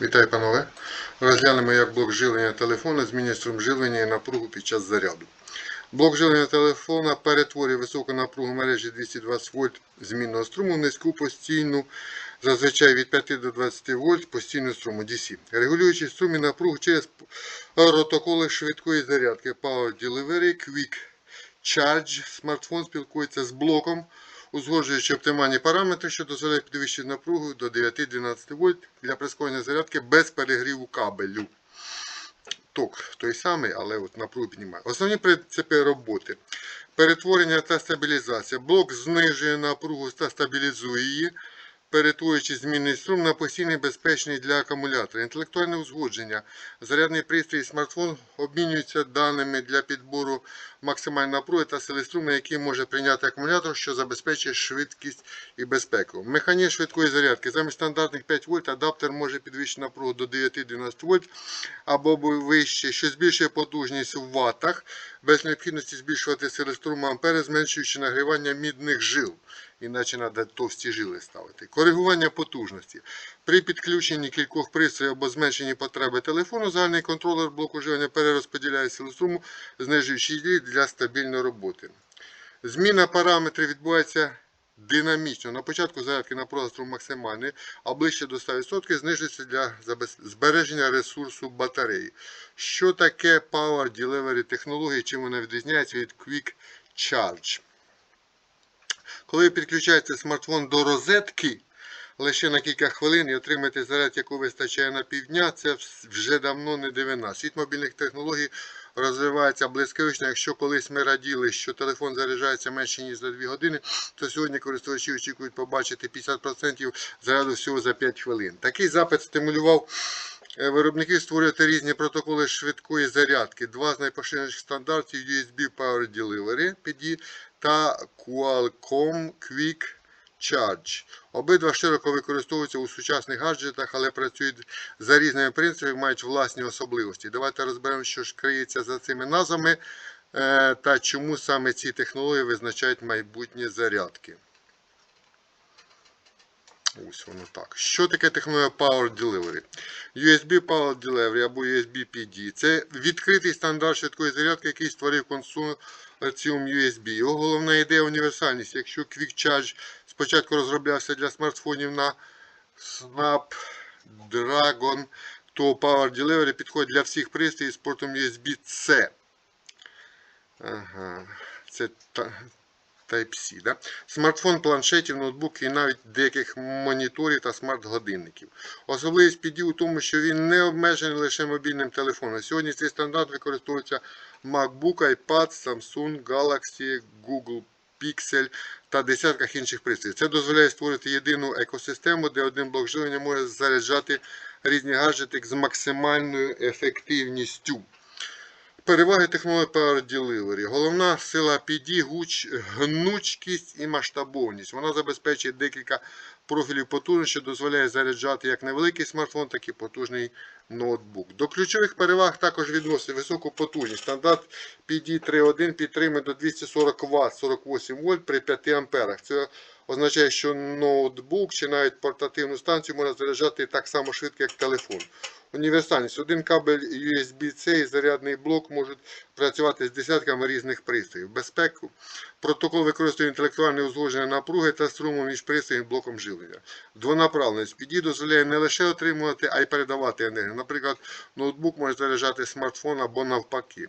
Вітаю, панове. Розглянемо, як блок живлення телефона змінює струм живлення і напругу під час заряду. Блок живлення телефона перетворює високу напругу мережі 220 вольт змінного струму в низьку постійну, зазвичай від 5 до 20 вольт постійну струму DC, регулюючи струм і напругу через протоколи швидкої зарядки Power Delivery Quick Charge. Смартфон спілкується з блоком, узгоджуючи оптимальні параметри, що дозволяють підвищити напругу до 9-12 вольт для прискорення зарядки без перегріву кабелю. Ток той самий, але от напругу піднімає. Основні принципи роботи. Перетворення та стабілізація. Блок знижує напругу та стабілізує її, перетворюючи змінний струм на постійний безпечний для акумулятора. Інтелектуальне узгодження. Зарядний пристрій і смартфон обмінюються даними для підбору максимальної напруги та сили струму, які може прийняти акумулятор, що забезпечує швидкість і безпеку. Механізм швидкої зарядки. Замість стандартних 5 вольт адаптер може підвищити напругу до 9-12 вольт або вище, що збільшує потужність в ваттах, без необхідності збільшувати сили струму ампери, зменшуючи нагрівання мідних жил. Іначе треба товсті жили ставити. Коригування потужності. При підключенні кількох пристроїв або зменшенні потреби телефону, загальний контролер блоку живлення перерозподіляє силу струму, знижуючи її для стабільної роботи. Зміна параметрів відбувається динамічно. На початку зарядки напруга струму максимальний, а ближче до 100% знижується для збереження ресурсу батареї. Що таке Power Delivery технології, чим вона відрізняється від Quick Charge? Коли підключаєте смартфон до розетки лише на кілька хвилин і отримаєте заряд, якого вистачає на півдня, це вже давно не дивина. Світ мобільних технологій розвивається блискавично. Якщо колись ми раділи, що телефон заряджається менше ніж за 2 години, то сьогодні користувачі очікують побачити 50% заряду всього за 5 хвилин. Такий запит стимулював е, виробників створювати різні протоколи швидкої зарядки. Два з найпоширеніших стандартів USB Power Delivery та Qualcomm Quick Charge. Обидва широко використовуються у сучасних гаджетах, але працюють за різними принципами, мають власні особливості. Давайте розберемо, що ж криється за цими назвами е, та чому саме ці технології визначають майбутнє зарядки. Ось воно так. Що таке технологія Power Delivery? USB Power Delivery або USB PD це відкритий стандарт швидкої зарядки, який створив консорціум USB. Його головна ідея універсальність. Якщо Quick Charge спочатку розроблявся для смартфонів на Snapdragon, то Power Delivery підходить для всіх пристроїв з портом USB-C. Ага, це Type-C. Да? Смартфон, планшетів, ноутбуки і навіть деяких моніторів та смарт-годинників. Особливість PD у тому, що він не обмежений лише мобільним телефоном. Сьогодні цей стандарт використовується MacBook, iPad, Samsung, Galaxy, Google Pixel та десятках інших пристроїв. Це дозволяє створити єдину екосистему, де один блок живлення може заряджати різні гаджети з максимальною ефективністю. Переваги технології Power Delivery. Головна сила PD, гуч, гнучкість і масштабовність. Вона забезпечує декілька профілів потужності, що дозволяє заряджати як невеликий смартфон, так і потужний ноутбук. До ключових переваг також відносить високу потужність. Стандарт PD 3.1 підтримує до 240 Вт 48 вольт при 5 амперах. Це означає, що ноутбук чи навіть портативну станцію можна заряджати так само швидко, як телефон. Універсальність. Один кабель USB-C і зарядний блок можуть працювати з десятками різних пристроїв. Безпеку. Протокол використовує інтелектуальне узгодження напруги та струму між пристроєм і блоком живлення. Двонаправленість. PD дозволяє не лише отримувати, а й передавати енергію. Наприклад, ноутбук може заряджати смартфон або навпаки.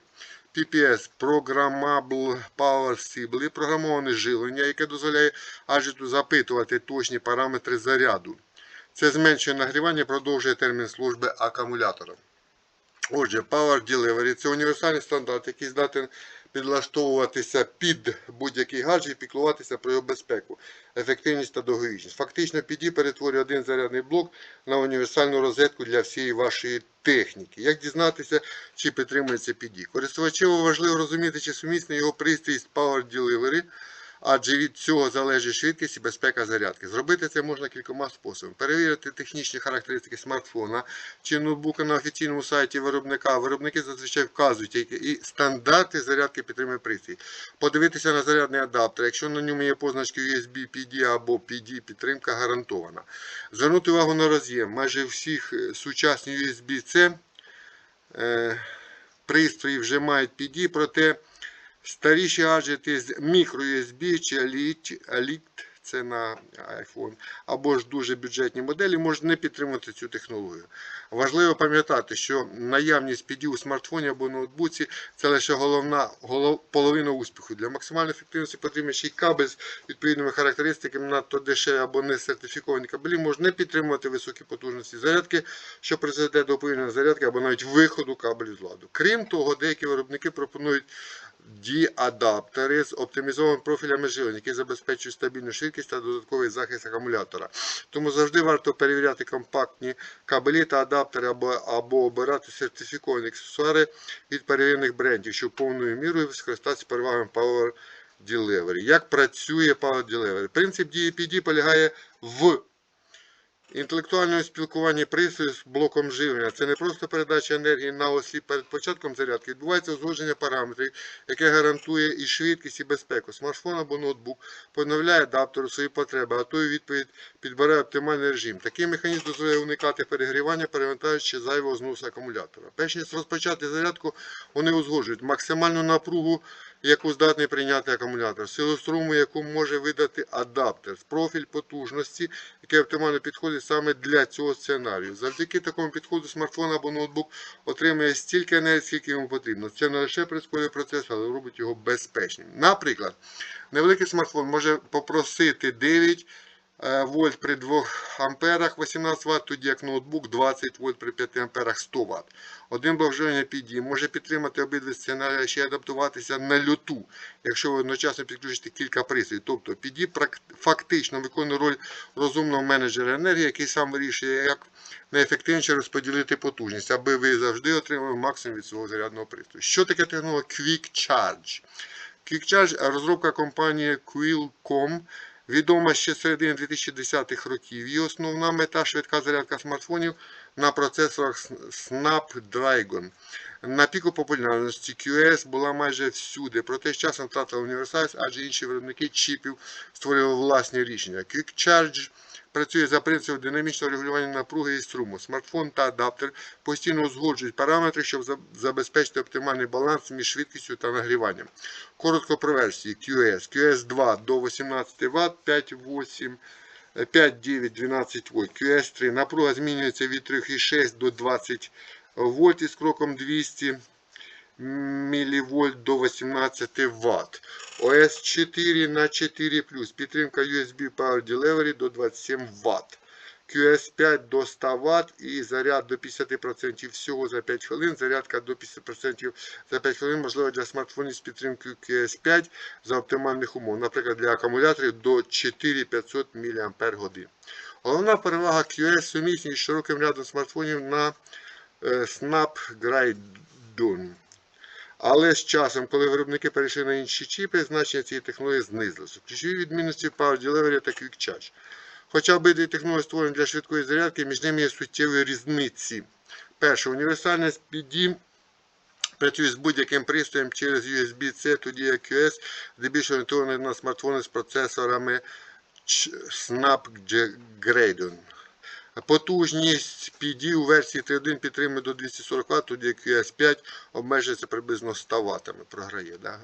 PPS Programmable Power Signal програмоване живлення, яке дозволяє гаджету запитувати точні параметри заряду. Це зменшує нагрівання продовжує термін служби акумулятора. Отже, Power Delivery це універсальний стандарт, який здатен підлаштовуватися під будь-який гаджет і піклуватися про його безпеку, ефективність та довговічність. Фактично, PD перетворює один зарядний блок на універсальну розетку для всієї вашої техніки. Як дізнатися, чи підтримується PD? Користувачеву важливо розуміти, чи сумісний його пристрій з Power Delivery адже від цього залежить швидкість і безпека зарядки. Зробити це можна кількома способами. Перевірити технічні характеристики смартфона чи ноутбука на офіційному сайті виробника. Виробники зазвичай вказують, які і стандарти зарядки підтримує пристрій. Подивитися на зарядний адаптер. Якщо на ньому є позначки USB PD або PD, підтримка гарантована. Звернути увагу на роз'єм. Майже всіх е, сучасні USB-C е, пристрої вже мають PD, проте старіші гаджети з microUSB чи Elite, це на iPhone, або ж дуже бюджетні моделі можуть не підтримувати цю технологію. Важливо пам'ятати, що наявність PD у смартфоні або ноутбуці це лише головна голов, половина успіху. Для максимальної ефективності потрібен ще й кабель з відповідними характеристиками, надто дешеві або не сертифіковані кабелі можуть не підтримувати високі потужності зарядки, що призведе до повільної зарядки або навіть виходу кабелю з ладу. Крім того, деякі виробники пропонують D-адаптери з оптимізованими профілями живлення, які забезпечують стабільну швидкість та додатковий захист акумулятора. Тому завжди варто перевіряти компактні кабелі та адаптери або, або обирати сертифіковані аксесуари від перевірених брендів, щоб повною мірою скористатися перевагами Power Delivery. Як працює Power Delivery? Принцип дії PD полягає в інтелектуальному спілкуванні пристрою з блоком живлення. Це не просто передача енергії на осліп перед початком зарядки. Відбувається узгодження параметрів, яке гарантує і швидкість, і безпеку. Смартфон або ноутбук поновляє адаптеру свої потреби, а той відповідь підбирає оптимальний режим. Такий механізм дозволяє уникати перегрівання, перевантажуючи зайвого зносу акумулятора. Перш ніж розпочати зарядку, вони узгоджують максимальну напругу, яку здатний прийняти акумулятор, силу струму, яку може видати адаптер, профіль потужності, який оптимально підходить саме для цього сценарію. Завдяки такому підходу смартфон або ноутбук отримує стільки енергії, скільки йому потрібно. Це не лише прискорює процес, але робить його безпечним. Наприклад, невеликий смартфон може попросити 9 е, вольт при 2 амперах 18 Вт, тоді як ноутбук 20 вольт при 5 амперах 100 Вт. Один живлення PD може підтримати обидві сценарії, ще адаптуватися на льоту, якщо ви одночасно підключите кілька пристроїв. Тобто прак- фактично виконує роль розумного менеджера енергії, який сам вирішує, як найефективніше розподілити потужність, аби ви завжди отримали максимум від свого зарядного пристрою. Що таке технологія Quick Charge? Quick Charge – розробка компанії Qualcomm, відома ще з середини 2010-х років. Її основна мета швидка зарядка смартфонів на процесорах Snapdragon. На піку популярності QS була майже всюди, проте з часом втратила універсальність, адже інші виробники чіпів створювали власні рішення. Quick працює за принципом динамічного регулювання напруги і струму. Смартфон та адаптер постійно узгоджують параметри, щоб забезпечити оптимальний баланс між швидкістю та нагріванням. Коротко про версії QS. QS 2 до 18 Вт, 5,8 5,9, 12 вольт. QS 3 напруга змінюється від 3,6 до 20 вольт із кроком 200 мВ до 18 Вт. ОС 4 на 4 підтримка USB Power Delivery до 27 Вт. QS 5 до 100 Вт і заряд до 50% всього за 5 хвилин. Зарядка до 50% за 5 хвилин можливо для смартфонів з підтримкою QS 5 за оптимальних умов, наприклад, для акумуляторів до 4500 мАч. Головна перевага QS сумісність з широким рядом смартфонів на е, Snapdragon. Але з часом, коли виробники перейшли на інші чіпи, значення цієї технології знизилося. Ключові відмінності Power Delivery та Quick Charge. Хоча обидві технології створені для швидкої зарядки, між ними є суттєві різниці. Перше, універсальність PD працює з будь-яким пристроєм через USB-C, тоді як QS, здебільшого орієнтований на смартфони з процесорами Snapdragon. Потужність PD у версії 3.1 підтримує до 240 Вт, тоді як QS 5 обмежується приблизно 100 Вт. Програє. Да?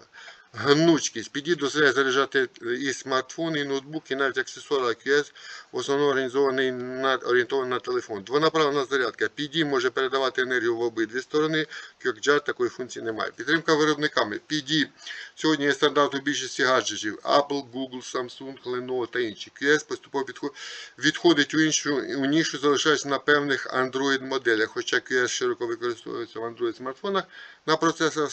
Гнучкість. PD дозволяє заряджати і смартфони, і ноутбуки, і навіть аксесуари QS, в основному організований на, орієнтований на телефон. Двонаправлена зарядка. PD може передавати енергію в обидві сторони. QuickCharge такої функції немає. Підтримка виробниками. PD сьогодні є стандарт у більшості гаджетів. Apple, Google, Samsung, Lenovo та інші. QS поступово відходить у іншу у нішу, залишається на певних Android моделях, хоча QS широко використовується в Android смартфонах на процесорах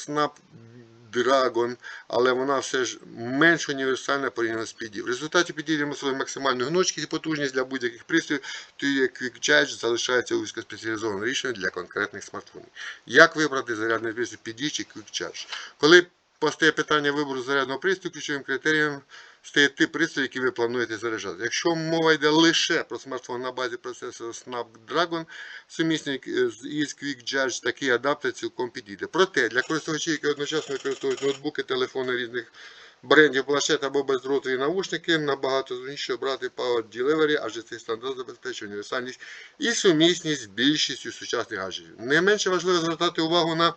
Snapdragon, але вона все ж менш універсальна порівняно з PD. В результаті PD демонструє максимальну гнучкість і потужність для будь-яких пристроїв, тоді як Quick залишається вузькоспеціалізованим рішенням для конкретних смартфонів. Як вибрати зарядний пристрій PD чи Quick? Коли постає питання вибору зарядного пристрою, ключовим критерієм стає тип пристрою, який ви плануєте заряджати. Якщо мова йде лише про смартфон на базі процесора Snapdragon, сумісний е, із Quick такий адаптер цілком підійде. Проте для користувачів, які одночасно використовують ноутбуки, телефони різних брендів, планшет або бездротові наушники, набагато зручніше брати Power Delivery, адже цей стандарт забезпечує універсальність і сумісність з більшістю сучасних гаджетів. Не менше важливо звертати увагу на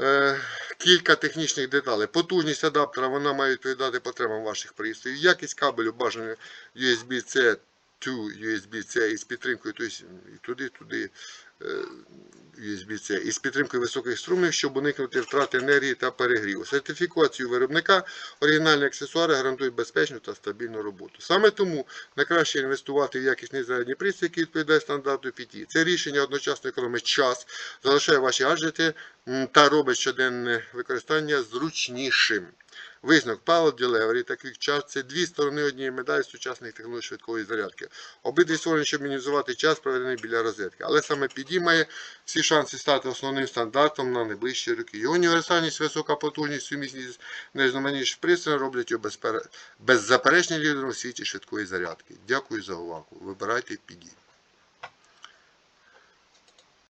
Е, Кілька технічних деталей. Потужність адаптера вона має відповідати потребам ваших пристроїв. Якість кабелю бажано USB-C to USB-C із підтримкою, тобто і туди, туди е, USB-C із підтримкою високих струмів, щоб уникнути втрати енергії та перегріву. Сертифікацію виробника оригінальні аксесуари гарантують безпечну та стабільну роботу. Саме тому найкраще інвестувати в якісний зарядний пристрій, який відповідає стандарту PT. Це рішення одночасно економить час, залишає ваші гаджети та робить щоденне використання зручнішим. Висновок Power Delivery та Quick Charge – це дві сторони однієї медалі сучасних технологій швидкої зарядки. Обидві створені, щоб мінімізувати час, проведений біля розетки. Але саме PD має всі шанси стати основним стандартом на найближчі роки. Його універсальність, висока потужність, сумісність з найрізноманітнішим пристроєм роблять його безпере- беззаперечним лідером у світі швидкої зарядки. Дякую за увагу. Вибирайте PD.